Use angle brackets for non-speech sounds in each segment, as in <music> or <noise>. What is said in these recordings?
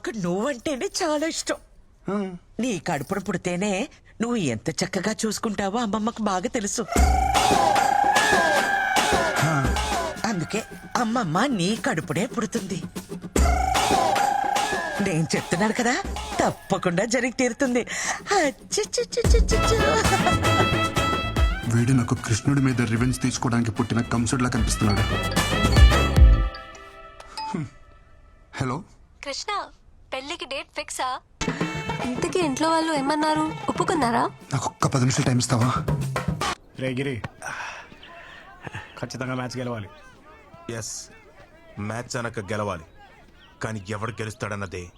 అమ్మకు నువ్వంటేనే చాలా ఇష్టం. నీ కడుపున పుడితేనే నువ్వు ఎంత చక్కగా చూసుకుంటావో అమ్మమ్మకు బాగా తెలుసు. అందుకే అమ్మమ్మ నీ కడుపునే పుడుతుంది. నేను చెప్తున్నాను కదా తప్పకుండా జరిగి తీరుతుంది. వీడు నాకు కృష్ణుడి మీద రివెంజ్ తీసుకోవడానికి పుట్టిన కంసుడిలా కనిపిస్తున్నాడు. హ్మ్. హలో? కృష్ణ పెళ్ళికి డేట్ ఫిక్సా? ఇంతకీ ఇంట్లో వాళ్ళు ఏమన్నారు? ఒప్పుకున్నారా? నాకు ఒక్క పది నిమిషాలు టైం ఇస్తావా? రే గిరి. ఖచ్చితంగా మ్యాచ్ గెలవాలి. ఎస్ మ్యాచ్ అనక గెలవాలి. కానీ ఎవడు గెలుస్తాడన్నదే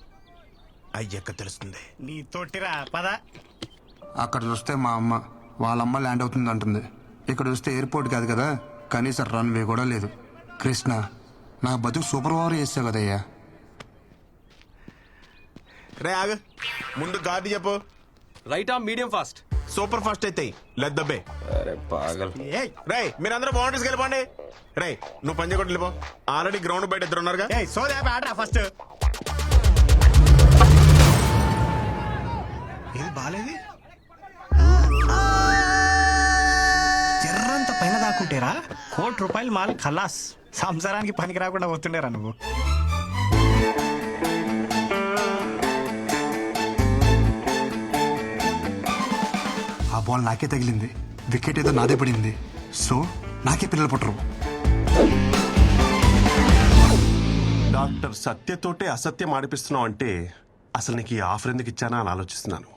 అయ్యక్క తెలుస్తుంది. నీ తోటిరా పద. అక్కడ చూస్తే మా అమ్మ వాళ్ళ అమ్మ ల్యాండ్ అవుతుంది అంటుంది. ఇక్కడ చూస్తే ఎయిర్పోర్ట్ కాదు కదా? కనీసం రన్వే కూడా లేదు. కృష్ణ నా బతుకు సూపర్ ఓవర్ చేసావు కదయ్యా. రే ఆగ. ముందు గాడి చెప్పు. రైటా మీడియం ఫాస్ట్ సూపర్ ఫాస్ట్ అయితే లెద్దబ్బే అరే పాగల్ రే మీరందరూ బౌండరీస్ గెలపండి రే నువ్వు పంజ కొట్టి వెళ్ళిపో. ఆల్రెడీ గ్రౌండ్ బయట ఇద్దరు ఉన్నారుగా. ఏ సోదే ఆడరా ఫస్ట్ ఏది బాలేది? జర్రంత పైన దాక్కుంటేరా కోటి రూపాయలు మాల్ ఖలాస్. సంసారానికి పనికి రాకుండా వస్తుండేరా నువ్వు. బాల్ నాకే తగిలింది. వికెట్ ఏదో నాదే పడింది. సో నాకే పిల్లలు పుట్టరు. డాక్టర్ సత్యతోటే అసత్యం ఆడిపిస్తున్నావు అంటే అసలు నీకు ఈ ఆఫర్ ఎందుకు ఇచ్చానా అని ఆలోచిస్తున్నాను.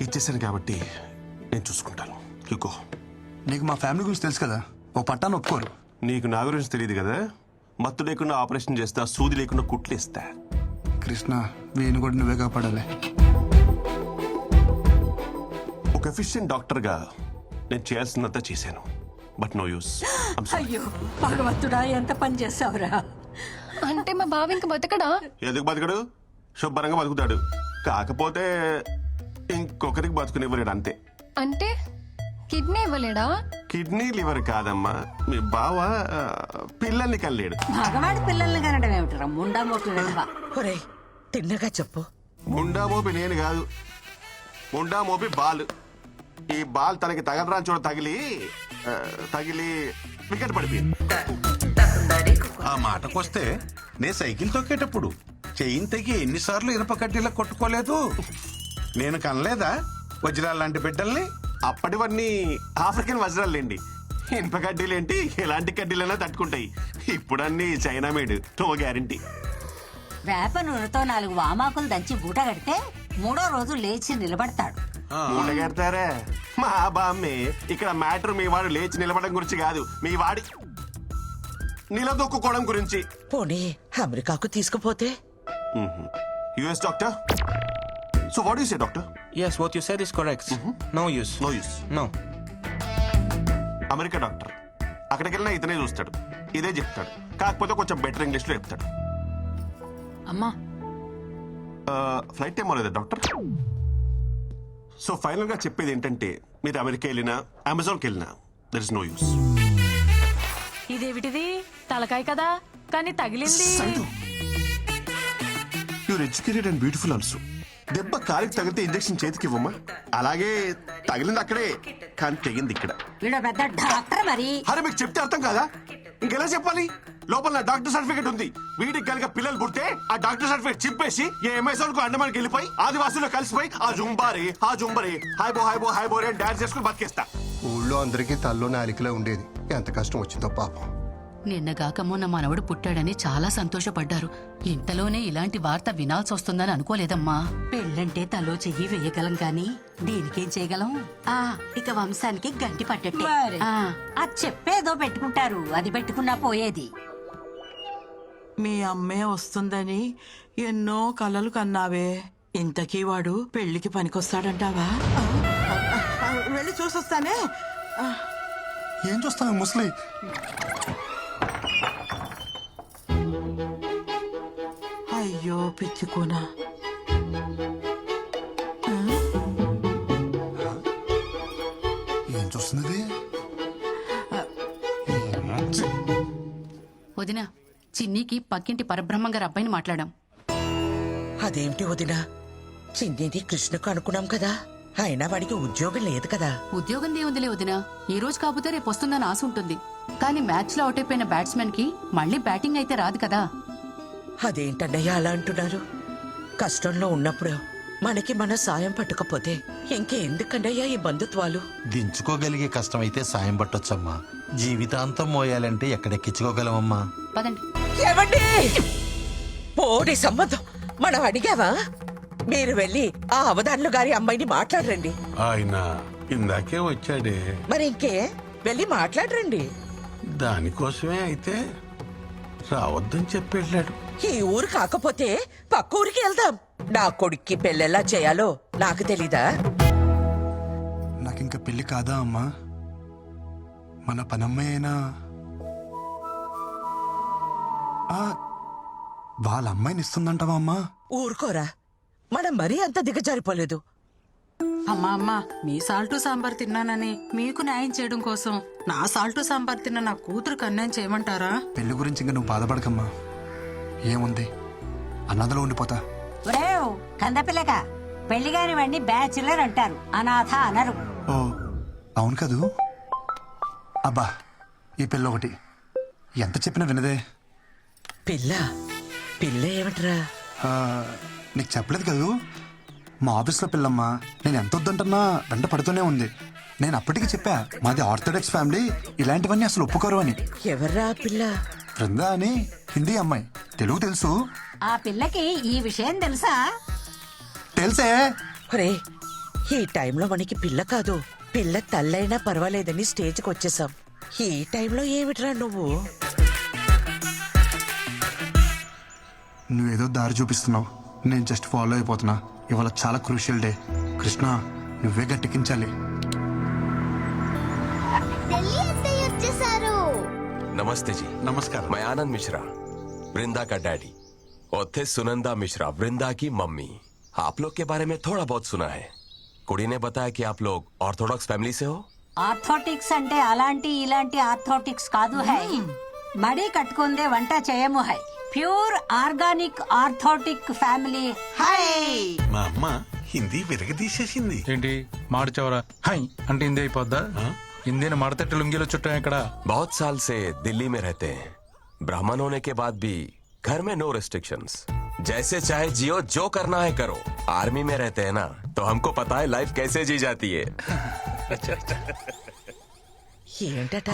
ఇచ్చేసాను కాబట్టి నేను చూసుకుంటాను. యుకో నీకు మా ఫ్యామిలీ గురించి తెలుసు కదా? ఓ పట్టాను ఒప్పుకోరు. నీకు నా గురించి తెలియదు కదా? మత్తు లేకుండా ఆపరేషన్ చేస్తా సూది లేకుండా కుట్లు ఇస్తా కృష్ణ వీని కూడా నువ్వే కాపాడాలి. ఎఫిషియెంట్ డాక్టర్గా నేను చేయాల్సినంత చేశాను. బట్ నో యూస్ అయ్యో భగవంతుడా ఎంత పని చేసావురా అంటే మా బావ ఇంక బతకడా? ఎందుకు బతకడు? శుభ్రంగా బతుకుతాడు. కాకపోతే ఇంకొకరికి బతుకునివ్వలేడు అంతే. అంటే కిడ్నీ ఇవ్వలేడా? కిడ్నీ లివర్ కాదమ్మా. మీ బావ పిల్లల్ని కనలేడు. మగవాడి పిల్లల్ని కనడం ఏమిటరా? ముండా. ఒరేయ్ తిన్నగా చెప్పు. ముండా మోపి నేను కాదు. ముండా మోపి బాల్. ఈ బాల్ తనకి తగలరా చూడ తగిలి ఆ, తగిలి వికెట్ పడిపోయింది. ఆ మాటకొస్తే నే సైకిల్ తొక్కేటప్పుడు చెయ్యిని తెగి ఎన్నిసార్లు ఇనుప కడ్డీలా కొట్టుకోలేదు. నేను కనలేదా వజ్రాల లాంటి బిడ్డల్ని? అప్పటివన్నీ ఆఫ్రికన్ వజ్రాలేండి. ఇనుప కడ్డీలేంటి ఎలాంటి కడ్డీలైనా తట్టుకుంటాయి. ఇప్పుడన్నీ చైనా మేడ్ నో గ్యారంటీ. వేప నూనెతో నాలుగు వామాకులు దంచి బూట కడితే మూడో రోజు లేచి నిలబడతాడు. మూటగడతారా మా బామ్మే ఇక్కడ మ్యాటర్ మీ వాడు లేచి నిలబడడం గురించి కాదు. మీ వాడి నిలదొక్కుకోవడం గురించి. పోనీ అమెరికాకు తీసుకుపోతే? US doctor? So what you say doctor? Yes, what you said is correct. No use. No use No. America doctor. అక్కడికి వెళ్ళినా ఇతనే చూస్తాడు. ఇదే చెప్తాడు. కాకపోతే కొంచెం బెటర్ ఇంగ్లీష్లో చెప్తాడు. అమ్మా. ఫ్లైట్ టైం అవ్వలేదా డాక్టర్? సో ఫైనల్గా చెప్పేది ఏంటంటే మీరు అమెరికా వెళ్ళినా అమెజాన్కి వెళ్ళినా దర్ ఇస్ నో యూస్ ఇదేమిటిది తలకాయ కదా కానీ తగిలింది. You're educated and beautiful also దెబ్బ కాలికి తగిలితే ఇంజెక్షన్ చేతికి ఇవ్వమ్మా. అలాగే తగిలింది అక్కడే కానీ తెగింది ఇక్కడ. వీడు పెద్ద డాక్టర్ మరి. అరే మీకు చెప్తే అర్థం కాదా? ఇంకెలా చెప్పాలి? లోపల నా డాక్టర్ సర్టిఫికేట్ ఉంది. వీడికి కనుక పిల్లలు పుడితే ఆ డాక్టర్ సర్టిఫికేట్ చింపేసి ఏ అమెజాన్కు అండమానికి వెళ్ళిపోయి ఆదివాసుల్లో కలిసిపోయి ఆ జుంబారే ఆ జుంబరే హాయ్ బో హాయ్ బో హాయ్ బో అని డాన్స్ చేసుకుని బతికేస్తా. ఊళ్ళో అందరికీ తల్లో నాలికలో ఉండేది. ఎంత కష్టం వచ్చిందో పాపం. నిన్నగాక మొన్న మనవడు పుట్టాడని చాలా సంతోషపడ్డారు. ఇంతలోనే ఇలాంటి వార్త వినాల్సి వస్తుందని అనుకోలేదమ్మా. పెళ్ళంటే తలో చెయ్యి వేయగలం కానీ దీనికేం చేయగలం? ఆ ఇక వంశానికి గంటి పట్టట్టే. ఆ, అది చెప్పేదో పెట్టుకుంటారు. అది పెట్టుకున్నా పోయేది. మీ అమ్మే వస్తుందని ఎన్నో కలలు కన్నావే. ఇంతకీ వాడు పెళ్ళికి పనికొస్తాడంటావా? వెళ్ళి చూసొస్తానే. ఏం చూస్తావు ముసలి? అయ్యో పిచ్చుకోనా ఏం చూస్తున్నది? వదిన చిన్నికి పక్కింటి పరబ్రహ్మం గారి అబ్బాయిని మాట్లాడాం. అదేమిటి వదినా? చిన్నిది కృష్ణకు అనుకున్నాం కదా. అయినా వాడికి ఉద్యోగం లేదు కదా. ఉద్యోగం దేవుందిలే వదినా. ఈ రోజు కాకపోతే రేపు వస్తుందని ఆశ ఉంటుంది. కానీ మ్యాచ్లో అవుట్ అయిపోయిన బ్యాట్స్మెన్కి మళ్ళీ బ్యాటింగ్ అయితే రాదు కదా. అదేంటన్నయ్య అలా అంటున్నారు? కష్టంలో ఉన్నప్పుడు మనకి మన సాయం పట్టకపోతే ఇంకెందుకన్నయ్యా ఈ బంధుత్వాలు? దించుకోగలిగే కష్టమైతే సాయం పట్టొచ్చమ్మా. జీవితాంతం మోయాలంటే ఎక్కడెక్కించుకోగలమమ్మా. పదండి. ఏమండి? పోడి సంబంధం. మనం అడిగావా? మీరు వెళ్ళి ఆ అవధానులు గారి అమ్మాయిని మాట్లాడరండి. ఆయన ఇందాకే వచ్చాడే. మరి ఇంకే? వెళ్ళి మాట్లాడరండి. దానికోసమే అయితే రావద్దని చెప్పి వెళ్ళాడు ఈ ఊరు కాకపోతే పక్క ఊరికి వెళ్దాం. నా కొడుక్కి పెళ్ళెలా చేయాలో నాకు తెలీదా? నాకు ఇంకా పెళ్ళి కాదా అమ్మా? మన ఆ, వాళ్ళ అమ్మాయిని ఇస్తుందంటావా అమ్మా? ఊరుకోరా. మనం మరీ అంత దిగజారిపోలేదు. అమ్మా అమ్మా మీ సాల్టు సాంబార్ తిన్నానని మీకు న్యాయం చేయడం కోసం నా సాల్టు సాంబార్ తిన్న నా కూతురు అన్యాయం చేయమంటారా? పెళ్ళి గురించి ఇంకా నువ్వు బాధపడకమ్మా. ఏముంది? అన్నదలో ఉండిపోతా. కందపిల్లక పెళ్ళి కాని వాడిని బ్యాచులర్ అంటారు. అనాథ అనరు. ఓ అవును కదూ? అబ్బా ఈ పిల్ల ఒకటి ఎంత చెప్పినా వినదే. పిల్ల పిల్ల ఏమిట్రా? ఆ, నీకు చెప్పలేదు కదూ? మా ఆఫీస్లో పిల్లమ్మ నేను ఎంత వద్దంటున్నా వెంట పడుతూనే ఉంది. నేను అప్పటికి చెప్పా మాది ఆర్థోడాక్స్ ఫ్యామిలీ ఇలాంటివన్నీ అసలు ఒప్పుకోరు అని. ఎవర్రా ఆ పిల్ల? బృందా అని హిందీ అమ్మాయి. తెలుగు తెలుసు. ఆ పిల్లకి ఈ విషయం తెలుసా? తెలుసే ఒరే ఈ టైంలో మనకి పిల్ల కాదు పిల్ల తల్లైనా పర్వాలేదని స్టేజ్కి వచ్చేసాం ఈ టైంలో ఏమిట్రా నువ్వు నువ్వేదో దారి చూపిస్తున్నావు నేను జస్ట్ ఫాలో అయిపోతున్నా ఇవాళ చాలా క్రూషియల్ డే కృష్ణ నువ్వే గట్టెక్కించాలి नमस्ते जी నమస్కారం मैं आनंद मिश्रा वृंदा का डैडी और थे सुनंदा मिश्रा वृंदा की मम्मी आप लोग के बारे में थोड़ा बहुत सुना है कुड़ी ने बताया कि आप लोग ऑर्थोडॉक्स फैमिली से हो ఆర్థోటిక్స్ అంటే అలాంటి ఇలాంటి ఆర్థోటిక్స్ కాదు హై మడి కట్టుకుందే వంట చేయము హై ప్యూర్ ఆర్గానిక్ ఆర్థోటిక్ ఫ్యామిలీ హై మా అమ్మ హిందీ విరగదీసేసింది ఏంటి మాడిచవరా హై అంటే హిందీ అయిపోద్దా హిందీని మడతట్టి లుంగిలో చుట్టాం ఇక్కడ बहुत साल से दिल्ली में रहते हैं ब्राह्मण होने के बाद भी घर में नो रिस्ट्रिक्शंस जैसे चाहे जियो जो करना है करो आर्मी में रहते हैं ना तो हमको पता है लाइफ कैसे जी जाती है ఏంటట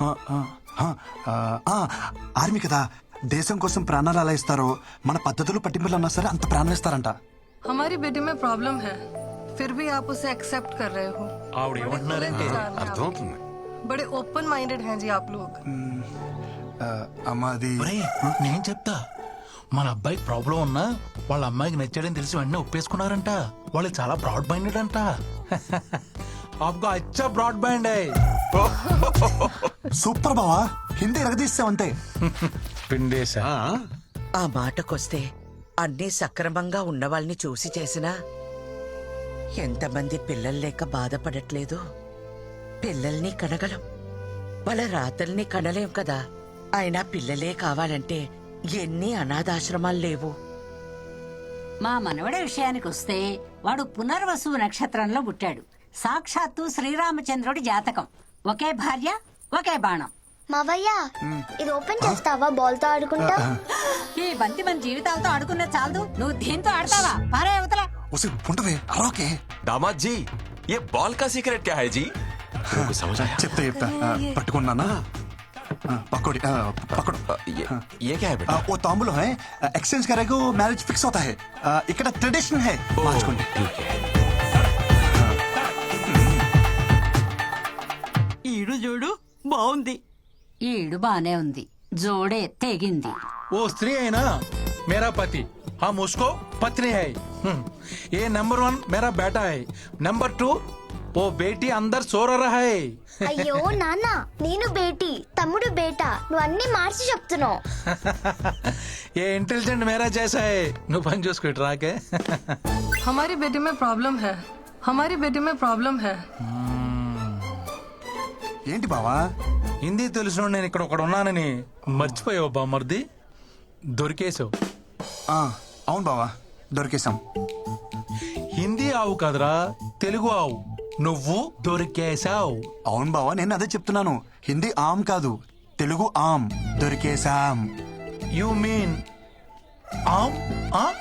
ఆ, ఆ, ఆ, ఆ, ఆ, ఆర్మీ కదా దేశం కోసం ప్రాణాలు అలా ఇస్తారో మన పద్ధతులు పట్టింపులు అన్నా సరే అంత ప్రాణం ఇస్తారంట हमारी बेटी में प्रॉब्लम है फिर भी आप उसे एक्सेप्ट कर रहे हो ఆవిడ ఏమంటున్నారంటే అర్థమవుతుంది बड़े ओपन माइंडेड हैं जी आप लोग ఆ, అమ్మ అది నేను చెప్తా మన అబ్బాయి ప్రాబ్లం ఉన్నా వాళ్ళ అమ్మాయికి నచ్చాడని తెలిసి వెంటనే ఒప్పేసుకున్నారంట. వాళ్ళు చాలా బ్రాడ్ బైండెడ్ అంట. అబ్బా అచ్చా బ్రాడ్ బ్యాండ్ సూపర్ బావా హిందీ ఎరగదీస్తావంతే పిండేశా. ఆ మాటకొస్తే అన్ని సక్రమంగా ఉన్నవాళ్ళని చూసి చేసినా ఎంతమంది పిల్లలు లేక బాధపడట్లేదు. పిల్లల్ని కనగలం. వాళ్ళ రాతల్ని కనలేం కదా. అయినా పిల్లలే కావాలంటే ఎన్ని అనాథాశ్రమాలు లేవు మా మనవడి విషయానికి వస్తే వాడు పునర్వసు నక్షత్రంలో పుట్టాడు సాక్షాత్తు శ్రీరామచంద్రుడి జాతకం ఒకే భార్య ఒకే బాణం మావయ్య ఇది ఓపెన్ చేస్తావా బాల్ తో ఆడుకుంటా ఈ బంతి మన జీవితాలతో ఆడుకున్న చాలదు నువ్వు దీంతో ఆడతావా పారే అవతల ఉసి పుంటవే అరవకే दामाद जी ये बॉल का सीक्रेट क्या है जी समझ आया చెప్తా చెప్తా ఆ, పట్టుకున్నానా ఆ, పక్కోడి ఆ, పక్కడు ये ये क्या है ఆ, बेटा ఓ తాంబూలో హై ఎక్స్చేంజ్ కరేగో మ్యారేజ్ ఫిక్స్ అవుతా హై ఆ, ఇక్కడ ట్రెడిషన్ హై మార్చుకోండి ఈడు చూడు బాగుంది ఈడు బానే ఉంది జోడే తెగింది वो स्त्री है ना मेरा पति हम उसको पत्नी है हम्म, ये नंबर वन मेरा बेटा है नंबर टू वो बेटी अंदर सो रहा है అయ్యో నాన్న నేను బేటీ తమ్ముడు బేటా నువ్వు అన్ని మార్చి చెప్తున్నావు <laughs> ये इंटेलिजेंट मेरा जैसा है నువ్వు పని చూసుకో ఇటు రాకే हमारी बेटी में प्रॉब्लम है हमारी बेटी में प्रॉब्लम है ఏంటి బావా హిందీ తెలిసిన నేను ఇక్కడ ఒకడు ఉన్నానని మర్చిపోయావు బామ్మర్ది దొరికేసావు ఆ, అవును బావా దొరికేశాం హిందీ ఆవు కదరా తెలుగు ఆవు నువ్వు దొరికేశావు. అవును బావా నేను అదే చెప్తున్నాను. హిందీ ఆమ్ కాదు తెలుగు ఆమ్ దొరికేశాం. యు మీన్ ఆమ్ ఆ?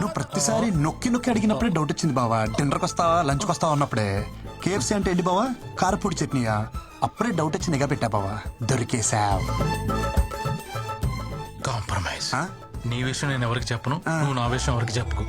నువ్వు ప్రతిసారి నొక్కి నొక్కి అడిగినప్పుడే డౌట్ వచ్చింది బావా. డిన్నర్కి వస్తావా లంచ్కి వస్తావా అన్నప్పుడే కేఎఫ్సీ అంటే ఏంటి బావా? కారపూడి చట్నీయా? అప్పుడే డౌట్ వచ్చి నిఘా పెట్టా బావా. దొరికేశావ్ కాంప్రమైజ్? నీ విషయం నేను ఎవరికి చెప్పను? నువ్వు నా విషయం ఎవరికి చెప్పుకో.